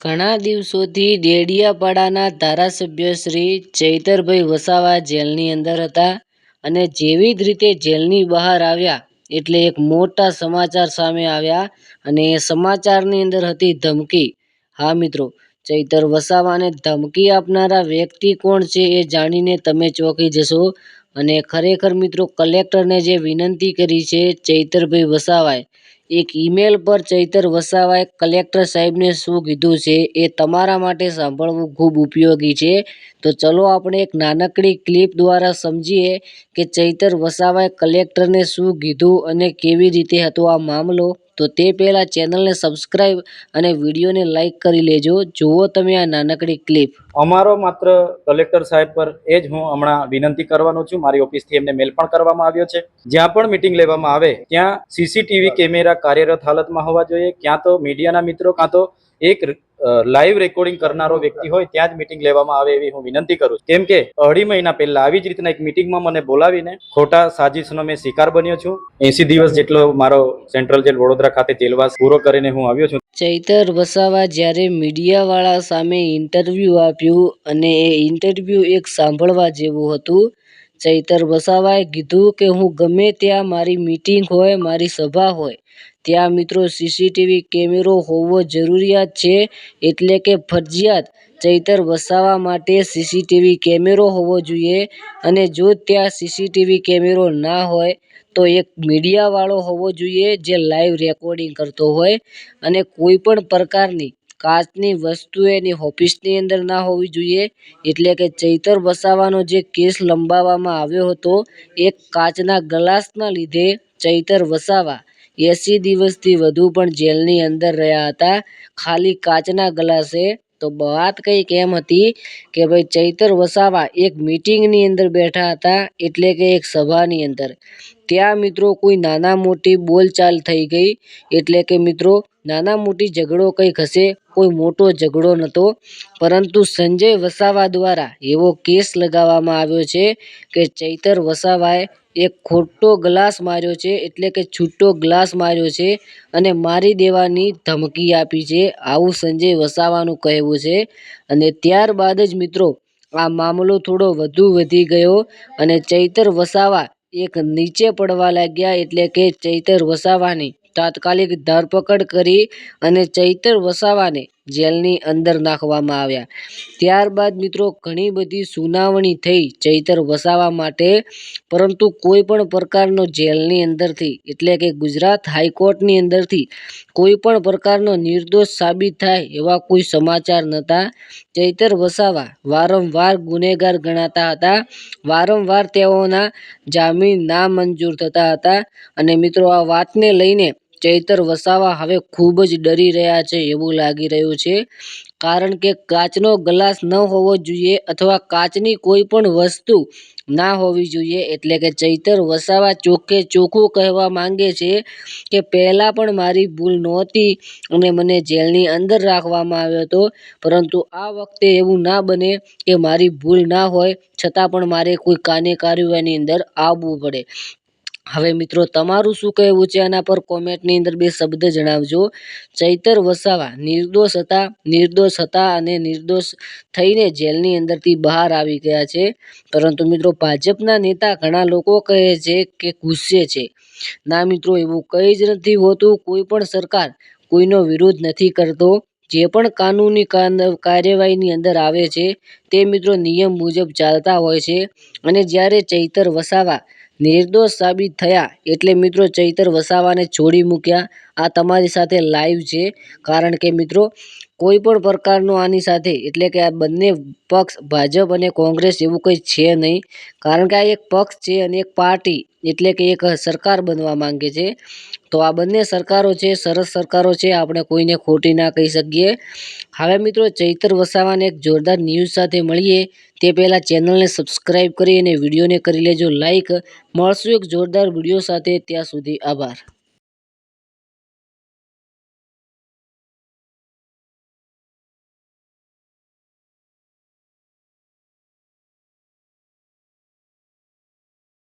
ઘણા દિવસોથી ડેડિયાપાડાના ધારાસભ્ય શ્રી ચૈતરભાઈ વસાવા જેલની અંદર હતા અને જેવી જ રીતે જેલની બહાર આવ્યા એટલે એક મોટા સમાચાર સામે આવ્યા અને એ સમાચારની અંદર હતી ધમકી. હા, મિત્રો, ચૈતર વસાવાને ધમકી આપનારા વ્યક્તિ કોણ છે એ જાણીને તમે ચોંકી જશો અને ખરેખર, મિત્રો, કલેક્ટરને જે વિનંતી કરી છે ચૈતરભાઈ વસાવાએ એક ઈમેલ પર ચૈતર વસાવાએ કલેક્ટર સાહેબને શું કીધું છે એ તમારા માટે સાંભળવું ખૂબ ઉપયોગી છે. તો ચલો આપણે એક નાનકડી ક્લિપ દ્વારા સમજીએ કે ચૈતર વસાવાએ કલેક્ટરને શું કીધું અને કેવી રીતે હતો આ મામલો. તો તે પહેલાં ચેનલને સબસ્ક્રાઈબ અને વિડીયોને લાઇક કરી લેજો. જુઓ તમે આ નાનકડી ક્લિપ. અમારો માત્ર કલેક્ટર સાહેબ પર એ જ હું હમણાં વિનંતી કરવાનો છું. મારી ઓફિસથી એમને મેલ પણ કરવામાં આવ્યો છે. જ્યાં પણ મિટિંગ લેવામાં આવે, ત્યાં સીસીટીવી કેમેરા કાર્યરત હાલતમાં હોવા જોઈએ. ક્યાં તો મીડિયાના મિત્રો કાં તો એક લાઈવ રેકોર્ડિંગ કરનારો વ્યક્તિ હોય ત્યાં જ મિટિંગ લેવામાં આવે એવી હું વિનંતી કરું છું. કેમ કે અઢી મહિના પહેલા આવી જ રીતના એક મિટિંગમાં મને બોલાવીને ખોટા સાજિશનો મેં શિકાર બન્યો છું. એસી દિવસ જેટલો મારો સેન્ટ્રલ જેલ વડોદરા ખાતે જેલવાસ પૂરો કરીને હું આવ્યો છું. ચૈતર વસાવા જ્યારે મીડિયાવાળા સામે ઇન્ટરવ્યૂ આપ્યું અને એ ઇન્ટરવ્યૂ એક સાંભળવા જેવું હતું, ચૈતર વસાવાએ કીધું કે હું ગમે ત્યાં મારી મીટિંગ હોય, મારી સભા હોય ત્યાં મિત્રો સીસીટીવી કેમેરો હોવો જરૂરિયાત છે એટલે કે ફરજિયાત. ચૈતર વસાવા માટે સીસીટીવી કેમેરો હોવો જોઈએ અને જો ત્યાં સીસીટીવી કેમેરો ના હોય તો એક મીડિયાવાળો હોવો જોઈએ જે લાઈવ રેકોર્ડિંગ કરતો હોય અને કોઈ પણ પ્રકારની કાચની વસ્તુ એની ઓફિસની અંદર ના હોવી જોઈએ. એટલે કે ચૈતર વસાવાનો જે કેસ લંબાવવામાં આવ્યો હતો, એક કાચના ગ્લાસના લીધે ચૈતર વસાવા એંસી દિવસથી વધુ પણ જેલની અંદર રહ્યા હતા. ખાલી કાચના ગ્લાસે તો વાત કંઈક એમ હતી કે ભાઈ ચૈતર વસાવા એક મિટિંગની અંદર બેઠા હતા એટલે કે એક સભાની અંદર. ત્યાં મિત્રો કોઈ નાના મોટી બોલચાલ થઈ ગઈ એટલે કે મિત્રો નાના મોટી ઝઘડો કંઈક હશે, કોઈ મોટો ઝઘડો નહોતો પરંતુ સંજય વસાવા દ્વારા એવો કેસ લગાવવામાં આવ્યો છે કે ચૈતર વસાવાએ એક ખોટો ગ્લાસ માર્યો છે એટલે કે છૂટો ગ્લાસ માર્યો છે અને મારી દેવાની ધમકી આપી છે. આવું સંજય વસાવાનું કહેવું છે. અને ત્યારબાદ જ મિત્રો, આ મામલો થોડો વધુ વધી ગયો અને ચૈતર વસાવા એક નીચે પડવા લાગ્યા એટલે કે ચૈતર વસાવાની તાત્કાલિક ધરપકડ કરી અને ચૈતર વસાવાને જેલની અંદર નાખવામાં આવ્યા. ત્યારબાદ મિત્રો, ઘણી બધી સુનાવણી થઈ ચૈતર વસાવા માટે, પરંતુ કોઈ પણ પ્રકારનો જેલની અંદરથી, એટલે કે ગુજરાત હાઈકોર્ટની અંદરથી કોઈ પણ પ્રકારનો નિર્દોષ સાબિત થાય એવા કોઈ સમાચાર નહોતા. ચૈતર વસાવા વારંવાર ગુનેગાર ગણાતા હતા. વારંવાર તેઓના જામીન નામંજૂર થતા હતા. અને મિત્રો, આ વાતને લઈને ચૈતર વસાવા હવે ખૂબ જ ડરી રહ્યા છે એવું લાગી રહ્યું છે. કારણ કે કાચનો ગ્લાસ ન હોવો જોઈએ અથવા કાચની કોઈ પણ વસ્તુ ના હોવી જોઈએ એટલે કે ચૈતર વસાવા ચોખ્ખે ચોખ્ખું કહેવા માંગે છે કે પહેલાં પણ મારી ભૂલ નહોતી અને મને જેલની અંદર રાખવામાં આવ્યો હતો. પરંતુ આ વખતે એવું ના બને કે મારી ભૂલ ના હોય, છતાં પણ મારે કોઈ કાને કાર્યવાહીની અંદર આવવું પડે. હવે મિત્રો, તમારું શું કહેવું છે? આના પર કોમેન્ટની અંદર બે શબ્દ જણાવજો. ચૈતર વસાવા, નિર્દોષ હતા નિર્દોષ હતા અને નિર્દોષ થઈને જેલની અંદરથી બહાર આવી ગયા છે. પરંતુ મિત્રો, ભાજપના નેતા ઘણા લોકો કહે છે કે ગુસ્સે છે. ના મિત્રો, એવું કંઈ જ નથી હોતું. કોઈ પણ સરકાર કોઈનો વિરોધ નથી કરતો. જે પણ કાનૂની કાર્યવાહીની અંદર આવે છે, તે મિત્રો નિયમ મુજબ ચાલતા હોય છે. અને જ્યારે ચૈતર વસાવા નિર્દોષ સાબિત થયા એટલે મિત્રો ચૈતર વસાવાને છોડી મૂક્યા. આ તમારી સાથે લાઈવ છે. કારણ કે મિત્રો, કોઈ પણ પ્રકારનો આની સાથે, એટલે કે આ બંને પક્ષ, ભાજપ અને કોંગ્રેસ એવું કંઈ છે નહીં. કારણ કે આ એક પક્ષ છે અને એક પાર્ટી, એટલે કે એક સરકાર બનવા માંગે છે. તો આ બંને સરકારો છે, સરસ સરકારો છે, આપણે કોઈને ખોટી ના કહી શકીએ. હવે મિત્રો, ચૈતર વસાવાને એક જોરદાર ન્યૂઝ સાથે મળીએ. તે પહેલાં ચેનલને સબસ્ક્રાઈબ કરી અને વિડીયોને કરી લેજો. લાઇક મળશું એક જોરદાર વીડિયો સાથે. ત્યાં સુધી આભાર.